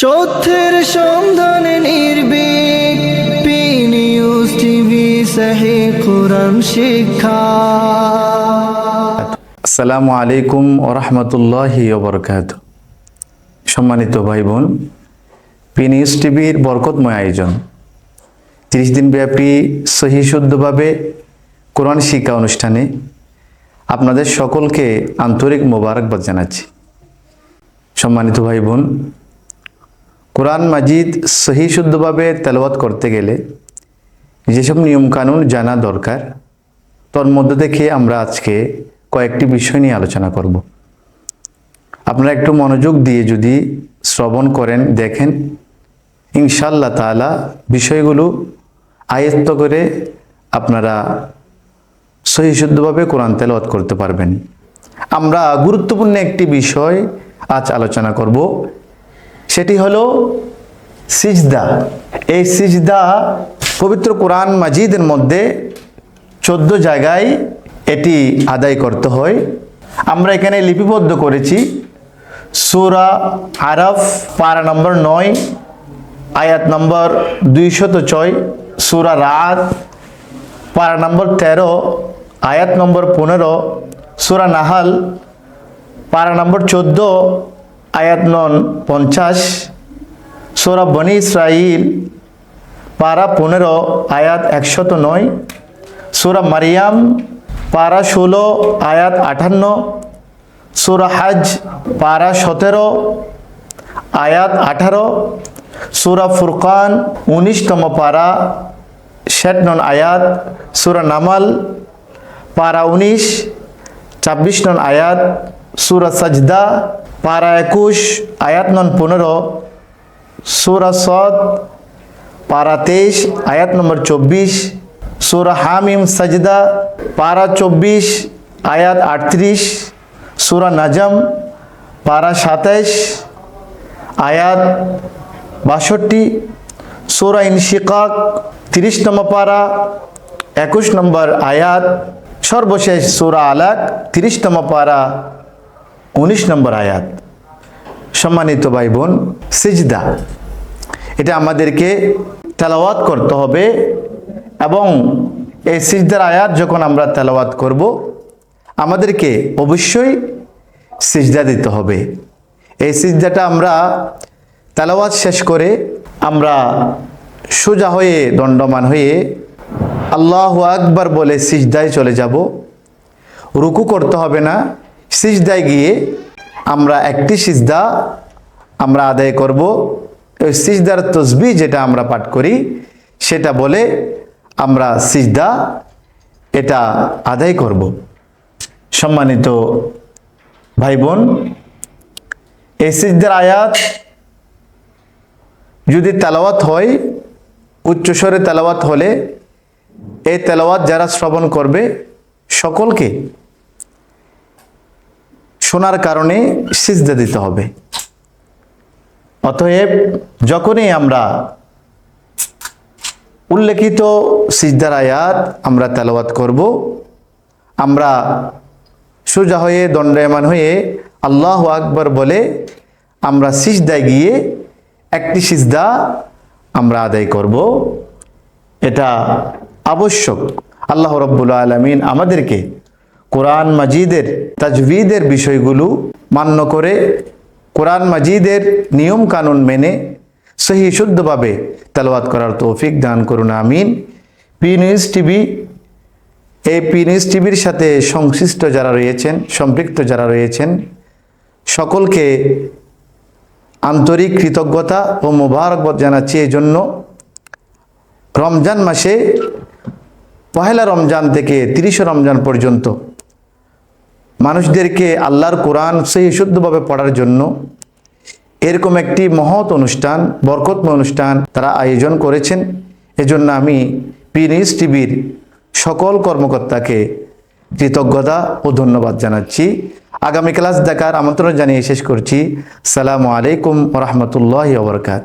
সত্যের সন্ধান নির্ভীক। পি নিউজ টিভি সহে কোরআন শিক্ষা। আসসালামু আলাইকুম ওরহমতুল্লাহি ওবরকাত সম্মানিত ভাই বোন পিনিউজ টিভির বরকতময় আয়োজন। তিরিশ দিন ব্যাপী সহি শুদ্ধভাবে কোরআন শিক্ষা অনুষ্ঠানে আপনাদের সকলকে আন্তরিক মোবারকবাদ জানাচ্ছি। সম্মানিত ভাই বোন কোরআন মাজিদ সহি শুদ্ধভাবে তেলাওয়াত করতে গেলে যেসব নিয়মকানুন জানা দরকার, তোর মধ্যে থেকে আমরা আজকে কয়েকটি বিষয় নিয়ে আলোচনা করব। আপনারা একটু মনোযোগ দিয়ে যদি শ্রবণ করেন, দেখেন ইনশাল্লাহ তাআলা বিষয়গুলো আয়ত্ত করে আপনারা সহিশুদ্ধভাবে কোরআন তেলাওয়াত করতে পারবেন। আমরা গুরুত্বপূর্ণ একটি বিষয় আজ আলোচনা করব সেটি হলো সিজদা। এই সিজদা পবিত্র কোরআন মাজিদের মধ্যে চোদ্দ জায়গায় এটি আদায় করতে হয়। আমরা এখানে লিপিবদ্ধ করেছি সুরা আরফ, পারা নম্বর নয়, আয়াত নম্বর দুইশত ছয়, সুরা রাত, পারা নম্বর তেরো, আয়াত নম্বর পনেরো, সুরা নাহাল, পারা নম্বর চোদ্দ আয়াত নন, পঞ্চাশ। সুরা বনি ইসরাইল পারা পনেরো, আয়াত একশত নয়। সুরা মারিয়াম, পারা ষোলো, আয়াত আঠান্ন। সুরা হাজ, পারা সতেরো, আয়াত আঠারো। সুরা ফুরকান, উনিশতম পারা, ষাট নন আয়াত। সুরা নামাল, পারা উনিশ, ছাব্বিশ নন আয়াত। সুরা সাজদা পারা একুশ, আয়াত নন পনেরো, সুরা সদ, পারা তেইশ, আয়াত নম্বর চব্বিশ, সুরা হামিম, সাজদা, পারা চব্বিশ, আয়াত আটত্রিশ, সুরা নাজম, পারা সাতাইশ, আয়াত বাষট্টি, সুরা ইনশিকাক তিরিশতম পারা, একুশ নম্বর আয়াত, সর্বশেষ সুরা আলাক তিরিশতম পারা। উনিশ নম্বর আয়াত। সম্মানিত ভাই বোন সিজদা। এটা আমাদেরকে তেলাওয়াত করতে হবে এবং এই সিজদার আয়াত যখন আমরা তেলাওয়াত করব, আমাদেরকে অবশ্যই সিজদা দিতে হবে। এই সিজদাটা আমরা তেলাওয়াত শেষ করে আমরা সোজা হয়ে দণ্ডমান হয়ে আল্লাহ আকবার বলে সিজদায় চলে যাব। রুকু করতে হবে না সিজদায় গিয়ে আমরা একটি সিজদা আমরা আদায় করব। ওই সিজদার তসবি যেটা আমরা পাঠ করি, সেটা বলে আমরা সিজদা এটা আদায় করব। সম্মানিত ভাই বোন এই সিজদার আয়াত যদি তেলাওয়াত হয় উচ্চস্বরে তেলাওয়াত হলে এই তেলাওয়াত যারা শ্রবণ করবে, সকলকে শোনার কারণে সিজদা দিতে হবে। অতএব যখনই আমরা উল্লেখিত সিজদার আয়াত আমরা তেলাওয়াত করব, আমরা সোজা হয়ে দণ্ডায়মান হয়ে আল্লাহ আকবর বলে আমরা সিজদায় গিয়ে একটি সিজদা আমরা আদায় করব। এটা আবশ্যক। আল্লাহ রব্বুল আলমিন আমাদেরকে কোরআন মাজিদের, তাজবিদের বিষয়গুলো মান্য করে কোরআন মাজিদের নিয়ম কানুন মেনে সহি শুদ্ধভাবে তেলাওয়াত করার তৌফিক দান করুন, আমিন। পি নিউজ টিভি, এই পি নিউজ টিভির সাথে সংশ্লিষ্ট যারা রয়েছেন, সম্পৃক্ত যারা রয়েছেন, সকলকে আন্তরিক কৃতজ্ঞতা ও মোবারকবাদ জানাচ্ছি। এই জন্য রমজান মাসে পহেলা রমজান থেকে তিরিশে রমজান পর্যন্ত মানুষদেরকে আল্লাহর কোরআন সেই শুদ্ধভাবে পড়ার জন্য এরকম একটি মহৎ অনুষ্ঠান, বরকতময় অনুষ্ঠান তারা আয়োজন করেছেন। এজন্য আমি পিনিস টিভির সকল কর্মকর্তাকে কৃতজ্ঞতা ও ধন্যবাদ জানাচ্ছি। আগামী ক্লাস দেখার আমন্ত্রণ জানিয়ে শেষ করছি। সালামু আলাইকুম রহমতুল্লাহ ওবরকাত